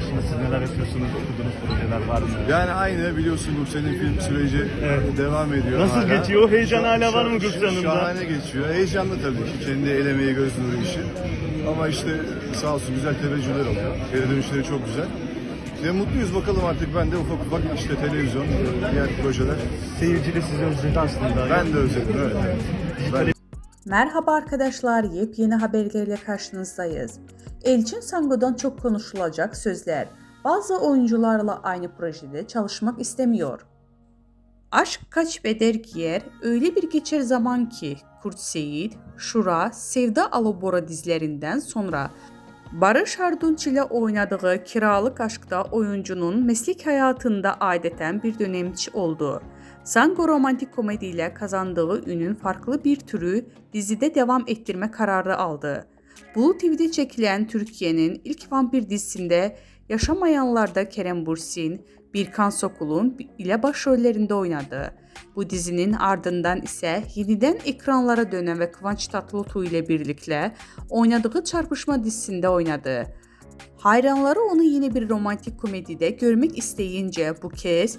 dışında siz neler yapıyorsunuz? Okuduğunuz projeler var mı? Yani aynı biliyorsun Gupse'nin film süreci Evet. devam ediyor Nasıl hala. geçiyor? Heyecan Şu- hala var mı şu- Hanım'da? Şahane geçiyor. Heyecanlı tabii ki. Kendi el emeği göz nuru işi. Ama işte sağ olsun güzel teveccühler oluyor. Geri dönüşleri çok güzel. Ve mutluyuz bakalım artık ben de ufak ufak işte televizyon, diğer projeler. Seyirci de sizi özledi aslında. Ben de özledim evet. Ben Merhaba arkadaşlar, yepyeni haberlerle karşınızdayız. Elçin Sango'dan çok konuşulacak sözler. Bazı oyuncularla aynı projede çalışmak istemiyor. Aşk kaç beder giyer, öyle bir geçer zaman ki Kurt Seyit, Şura, Sevda Alobora dizilerinden sonra Barış Arduç ile oynadığı Kiralık Aşk'ta oyuncunun meslek hayatında adeten bir dönemçi oldu. Sango romantik komediyle kazandığı ünün farklı bir türü dizide devam ettirme kararı aldı. Blue TV'de çekilen Türkiye'nin ilk vampir dizisinde Yaşamayanlarda Kerem Bursin, Birkan Sokul'un ile başrollerinde oynadı. Bu dizinin ardından ise yeniden ekranlara dönen ve Kıvanç Tatlıtuğ ile birlikte oynadığı Çarpışma dizisinde oynadı. Hayranları onu yine bir romantik komedide görmek isteyince bu kez